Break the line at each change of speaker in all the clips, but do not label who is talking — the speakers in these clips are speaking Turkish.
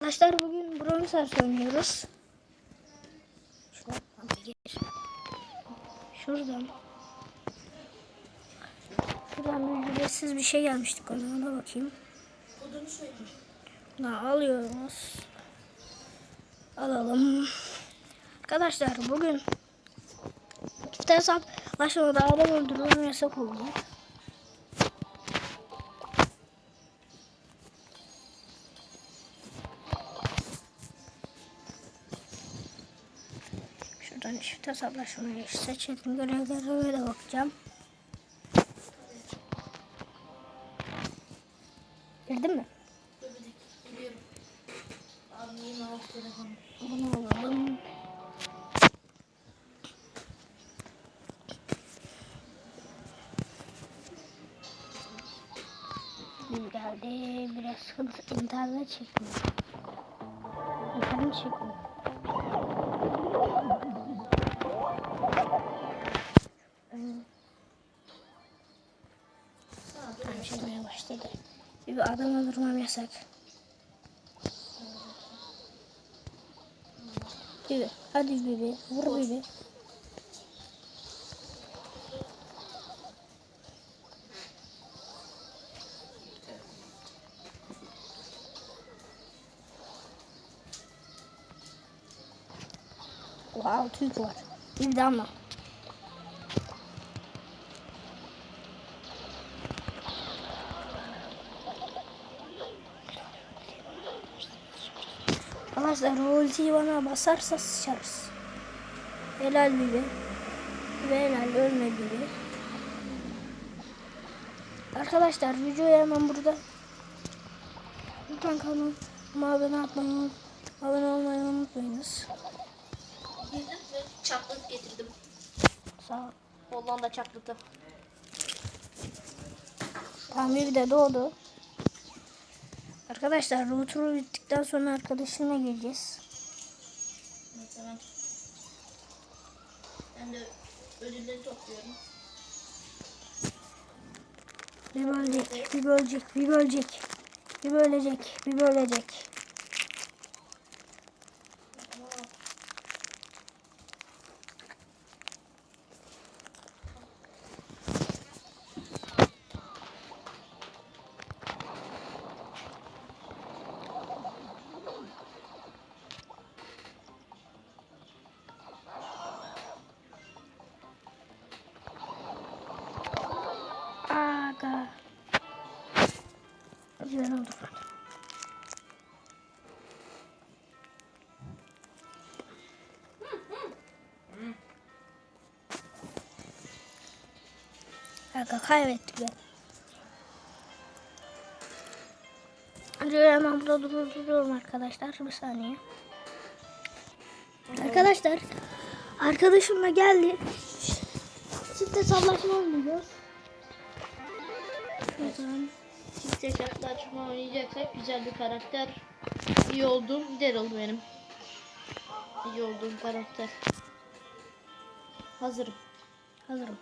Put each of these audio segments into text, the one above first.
Arkadaşlar bugün Brawl Stars oynuyoruz. Şuradan. Şuradan. Bir ücretsiz bir şey gelmiştik ona, ona bakayım. Bunu alıyoruz. Alalım. Arkadaşlar bugün çift hesap başlamada adam öldürmem yasak oldu. Şuradan çift hesaplaşmayı seçelim. Görevlerime de bakacağım. Girdin mi? Bunu alalım. Geldi. Biraz sıkıntı. İnternet çekmiyor. İnternet çekmiyor. Bir adam öldürmem yasak. Bibi. Hadi Bibi. Vur Bibi. Wow, Türk var. Bir de Arkadaşlar ultiyi bana basarsa sıçarız. Helal Bibi. Ve helal ölme Bibi. Arkadaşlar videoyu hemen burada. Lütfen kanalıma abone atmayı abone olmayı unutmayınız.
Girdim ve çaklık getirdim.
Sağ ol.
Hollanda çaklıtı.
Tamam bir de doğdu. Arkadaşlar bu turu bittikten sonra arkadaşımla geleceğiz.
Evet hemen. Ben de ödülleri topluyorum.
Bir bölecek, bir bölecek, bir bölecek. Bir bölecek, bir bölecek. Aga kaybettik be. Şöyle hemen burada dur- duruyorum arkadaşlar. Bir saniye. Arkadaşlar arkadaşımla geldi. Çift hesaplaşma oynayacağız. Şuradan.
Çift hesaplaşma oynayacaksak güzel bir karakter. İyi olduğum Daryl benim. İyi olduğum karakter. Hazırım.
Hazırım.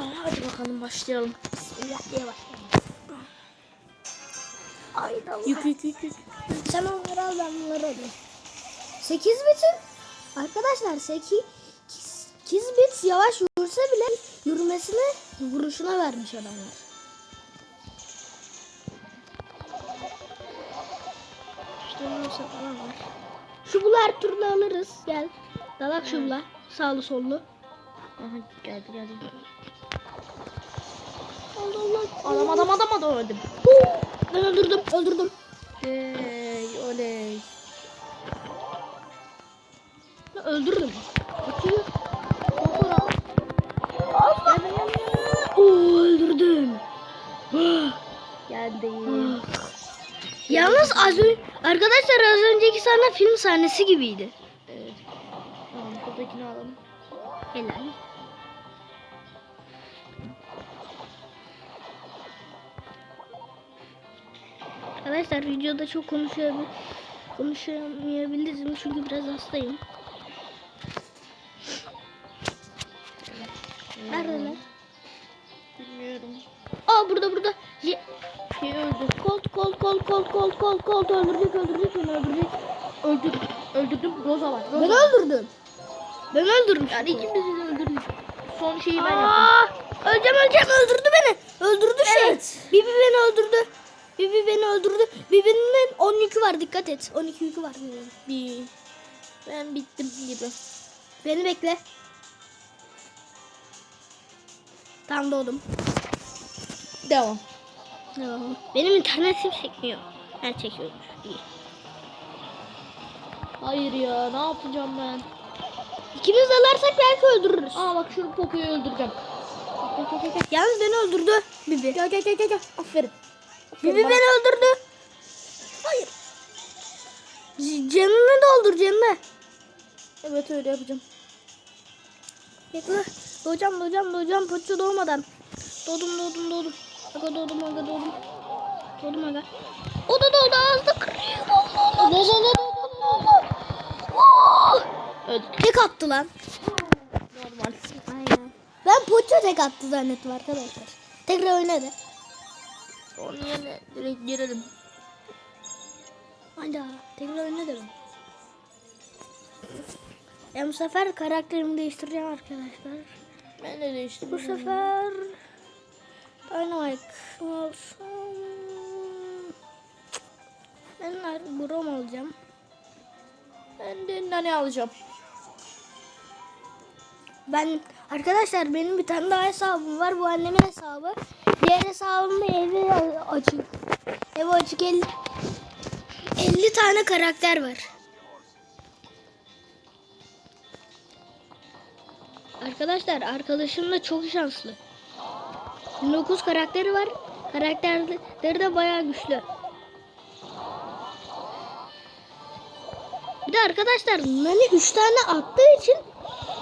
Oh,
Hadi bakalım başlayalım.
bismillah diye başlayalım. Allah.
Yük yük yük yük.
Sen onları al ben bunları alayım. 8 bitin. Arkadaşlar 8 8 bit yavaş yürüse bile yürümesini vuruşuna vermiş adamlar. İşte falan var. Her türlü alırız. Gel. Dalak şu bula. Sağlı sollu.
Aha geldi geldi. Adam adam adam adam öldüm.
Ben öldürdüm. Öldürdüm.
Hey oley.
Ben öldürürüm. Bakıyor. Öldürdüm.
Geldi.
Yalnız az önce arkadaşlar az önceki sahne film sahnesi gibiydi.
Evet. Tamam buradakini alalım.
Helal. Arkadaşlar videoda çok konuşuyor konuşamayabilirim çünkü biraz hastayım. Neredeler?
Bilmiyorum.
Aa burada burada. Ye- Colt Colt Colt Colt öldürecek öldürecek beni öldürecek.
Öldürdüm. Öldürdüm. Roza var. Roza
Ben öldürdüm. Ben öldürmüşüm.
Yani ikimiz de öldürdük. Son şeyi ben yaptım.
Öleceğim öleceğim öldürdü beni. Öldürdü şey.
Evet.
Bibi beni öldürdü. Bibi beni öldürdü. Bibi'nin 10 yükü var dikkat et. 12 yükü var.
Bir. Ben bittim gibi.
Beni bekle. Tam doğdum.
Devam.
Devam. Benim internetim çekmiyor. Ben çekiyormuş. İyi.
Hayır ya ne yapacağım ben?
İkimiz dalarsak belki öldürürüz.
Aa bak şu Poco'yu öldüreceğim. Gel gel gel gel.
Yalnız beni öldürdü. Bibi.
Gel gel gel. gel. Aferin.
Bibi beni öldürdü.
Hayır.
Canını doldur canını.
Evet öyle yapacağım.
Bekle. Doğacağım doğacağım doğacağım. Poçu doğmadan. Doğdum doğdum doğdum. Aga doğdum aga doğdum. Doğdum aga. O da doğdu ağzı kırıyor. Allah Allah.
Lo
Oh!
Öldük.
Tek attı lan.
Normal.
Aynen. Ben poçu tek attı zannettim arkadaşlar. Tekrar oynadı.
Onun yerine direkt girelim.
Hadi tekrar oyna. Ben bu sefer karakterimi değiştireceğim arkadaşlar.
Ben de değiştim.
Bu sefer Dynamite olsun. Ben Brom alacağım.
Ben de nane alacağım.
Ben arkadaşlar benim bir tane daha hesabım var. Bu annemin hesabı. Diğer hesabımda evi açık. Evi açık 50, 50 tane karakter var. Arkadaşlar arkadaşım da çok şanslı. 29 karakteri var. Karakterleri de bayağı güçlü. Bir de arkadaşlar Nani 3 tane attığı için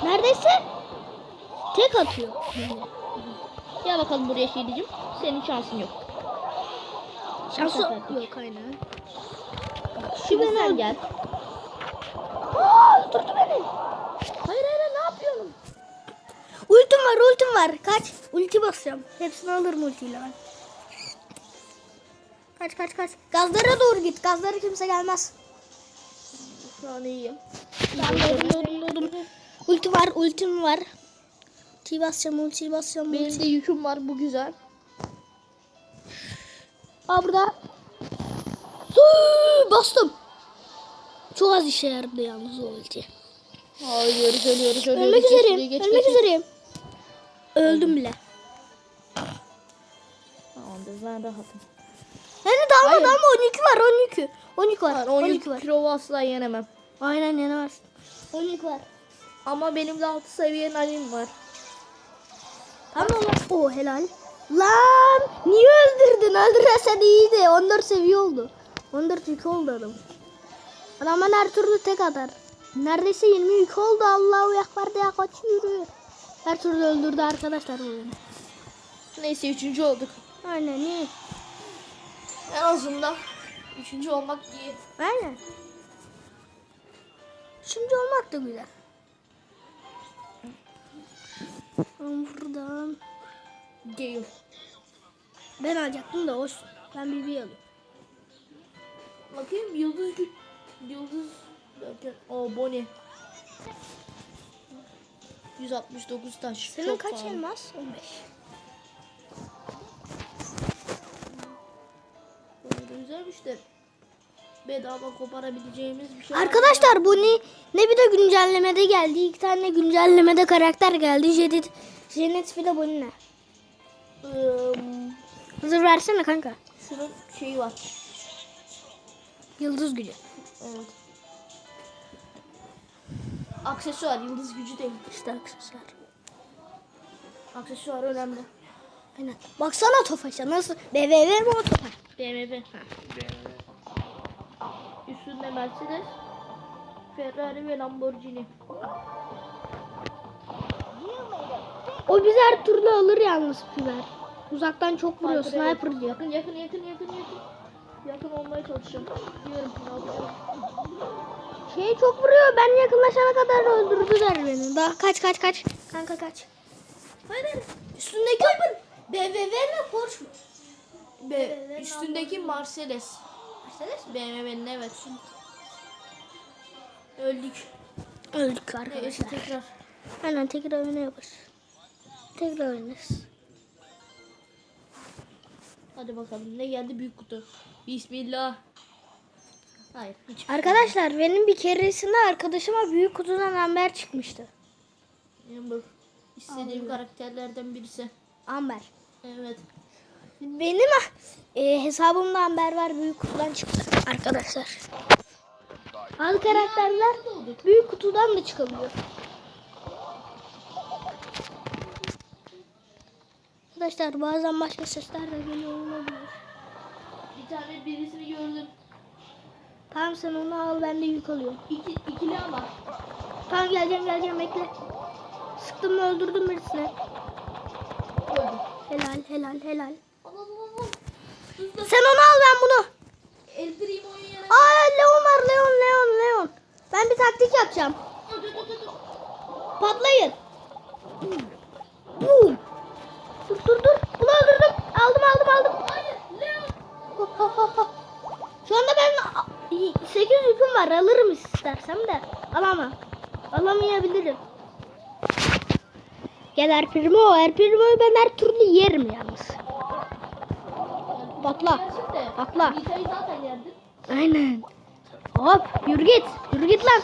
neredeyse tek atıyor.
Gel bakalım buraya Şiir'cim. Senin şansın yok.
Şansı yok aynen.
Şimdi sen
öldür-
gel.
Aa, öldürdü beni.
Hayır hayır ne yapıyorsun?
Ultim var ultim var. Kaç. Ulti basacağım. Hepsini alırım ultiyle ben. Kaç kaç kaç. Gazlara doğru git. Gazlara kimse gelmez.
Şu an iyiyim.
Ben doğdum doğdum doğdum. Ulti var ultim var. Ulti basacağım ulti basacağım.
Benim
ulti.
de yüküm var bu güzel.
Aa burada. Hıı, Bastım. Çok az işe yaradı yalnız o ulti.
Ölüyoruz ölüyoruz ölüyoruz.
Ölmek
Geç
üzereyim.
geç,
Ölmek
geç.
üzereyim. Öldüm bile.
Tamamdır ben rahatım.
Yani daha
Hayır.
ama ama 12 var 12. 12 var.
Ben
12
12
var.
kilo asla yenemem.
Aynen yenemezsin. 12 var.
Ama benim de 6 seviye nalim var.
Tamam lan. Oo helal. Lan niye öldürdün? Öldüresen iyiydi. 14 seviye oldu. 14 yük oldu adam. Adam bana her türlü tek atar. Neredeyse 20 yük oldu. Allahu Ekber diye kaçıyor. Her türlü öldürdü arkadaşlar bu beni.
Neyse 3. olduk.
Aynen iyi.
En azından 3. olmak iyi.
Aynen. Şimdi olmak da güzel. Ben buradan
Gale.
ben alacaktım da olsun. Ben bir bir alayım.
Bakayım yıldız güç. Yıldız. Derken. O Bonnie. 169 taş.
Senin
Çok
kaç
pahalı.
elmas? 15.
Böyle güzelmiş de. Bedava koparabileceğimiz bir şey.
Arkadaşlar bu ne, ne bir de güncellemede geldi. İki tane güncellemede karakter geldi. Jenet, Jenet bir de bu ne?
Ee,
Hazır versene kanka.
şunun şeyi var.
Yıldız gücü.
Evet. Aksesuar yıldız gücü değil.
İşte aksesuar.
Aksesuar önemli.
Aynen. Baksana Tofaş'a nasıl? BVV mi o Tofaş?
BMW. Üstünde Mercedes, Ferrari ve Lamborghini.
O bizi her türlü alır yalnız biber. Uzaktan çok vuruyor.
Sniper,
diyor.
Yakın yakın yakın yakın yakın. Yakın olmaya çalışacağım. Diyorum.
Şey çok vuruyor. Ben yakınlaşana kadar öldürdüler beni. Daha kaç kaç kaç. Kanka kaç.
Hayır hayır.
Üstündeki BMW mi Porsche mu?
Be, üstündeki Mercedes. Mercedes BMW'nin evet. Öldük.
Öldük
Neyse
arkadaşlar.
tekrar.
Aynen tekrar oyuna yaparız. Tekrar oynarız.
Hadi bakalım ne geldi büyük kutu. Bismillah. Hayır hiç.
Arkadaşlar benim bir keresinde arkadaşıma büyük kutudan amber çıkmıştı.
Amber. İstediğim karakterlerden birisi.
Amber.
Evet.
Benim e, hesabımda amber var büyük kutudan çıktı arkadaşlar. Bazı karakterler büyük kutudan da çıkabiliyor. Arkadaşlar bazen başka sesler de geliyor olabilir.
Bir tane birisini gördüm.
Tamam sen onu al ben de yük alıyorum.
İki, ikili ama.
Tamam geleceğim geleceğim bekle. Sıktım öldürdüm birisini.
Öldüm.
Helal helal helal. Sen onu al ben bunu.
El yana.
Aa Leon var Leon Leon Leon. Ben bir taktik yapacağım. Patlayın. Boom. Dur dur dur. Bunu öldürdüm. Aldım aldım aldım.
Hayır Leon.
Şu anda ben 8 yüküm var. Alırım istersem de. Alamam. Alamayabilirim. Gel Erprimo. Erprimo'yu ben her türlü yerim yalnız.
Zaten yerdin.
Aynen. Hop yürü git. Yürü git lan.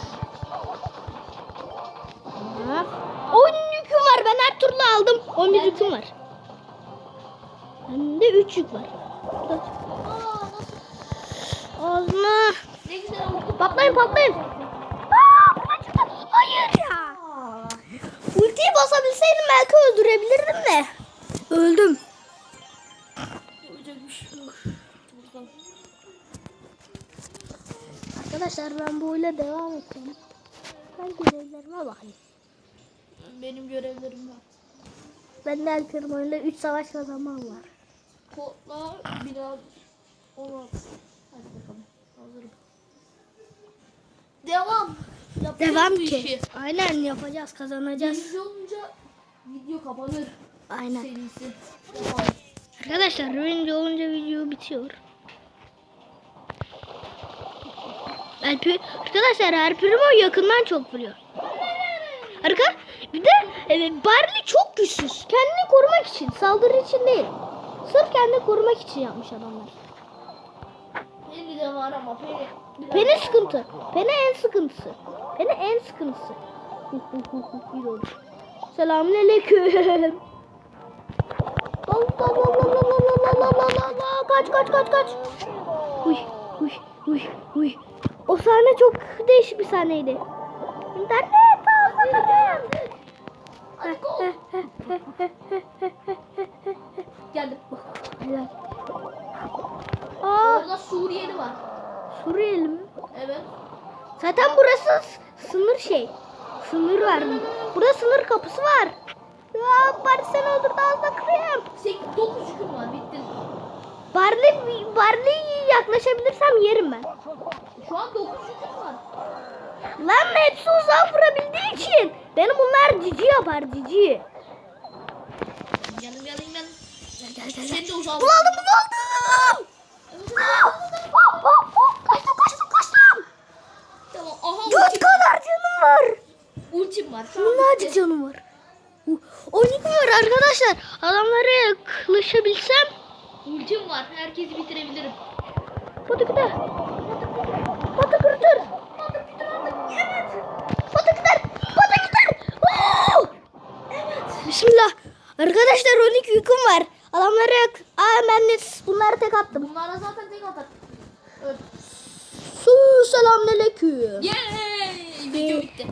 Hop. 10 yüküm var. Ben her türlü aldım. 11 yüküm var. Bende 3 yük var. Ağzına. Patlayın patlayın. Aa. Hayır ya. Ultiyi basabilseydim belki öldürebilirdim de. Öldüm. Arkadaşlar ben bu oyuna devam edeceğim. Ben görevlerime bakayım.
Benim görevlerim var.
Ben de El Primo oyunda 3 savaş kazanmam var.
Kodlar biraz olmaz. Hadi bakalım. Hazırım. Devam. Yapacağız
Devam ki.
işi.
Aynen yapacağız kazanacağız.
Birinci olunca video kapanır.
Aynen.
Serisi.
Arkadaşlar oyuncu olunca video bitiyor. Alper, arkadaşlar Alper'im yakından çok vuruyor. Arka bir de e, Barley çok güçsüz. Kendini korumak için, saldırı için değil. Sırf kendini korumak için yapmış adamlar.
Peni de var ama Peni.
Peni sıkıntı. Peni en sıkıntısı. Peni en sıkıntısı. Selamünaleyküm. Kaç kaç kaç kaç. Uy uy uy uy. O sahne çok değişik bir sahneydi. İnternet
go. Geldim.
Helal. Aa,
Orada Suriyeli var.
Suriyeli mi?
Evet.
Zaten burası sınır şey. Sınır var. Burada sınır kapısı var. Ya Barley seni öldürdü ağzına kırayım.
8 9 yüküm var. Bitti.
Barley, Barley'e yaklaşabilirsem yerim ben.
Şu an 9 yüküm var.
Lan hepsi uzağa vurabildiği için. Benim bunlar cici yapar cici.
Geldim geldim geldim.
Gel gel. Hop, hop, hop. Kaçtım kaçtım kaçtım.
Tamam. Aha
Dört kadar canım var.
ultim var. Bitti.
canım var. Uh, On yüküm var arkadaşlar. Adamlara yaklaşabilsem.
Ultim var. Herkesi bitirebilirim.
Batı gider. Batı kırdır. Evet. Batı gider. Batı gider. Oo! Bismillah. Arkadaşlar 12 yüküm var. Adamlara yak. Aa ben de bunları tek attım.
Bunlara zaten tek atar. Öl.
Su selamünaleyküm.
Yay! Video bitti.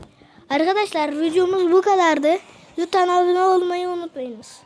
Arkadaşlar videomuz bu kadardı. Lütfen abone olmayı unutmayınız.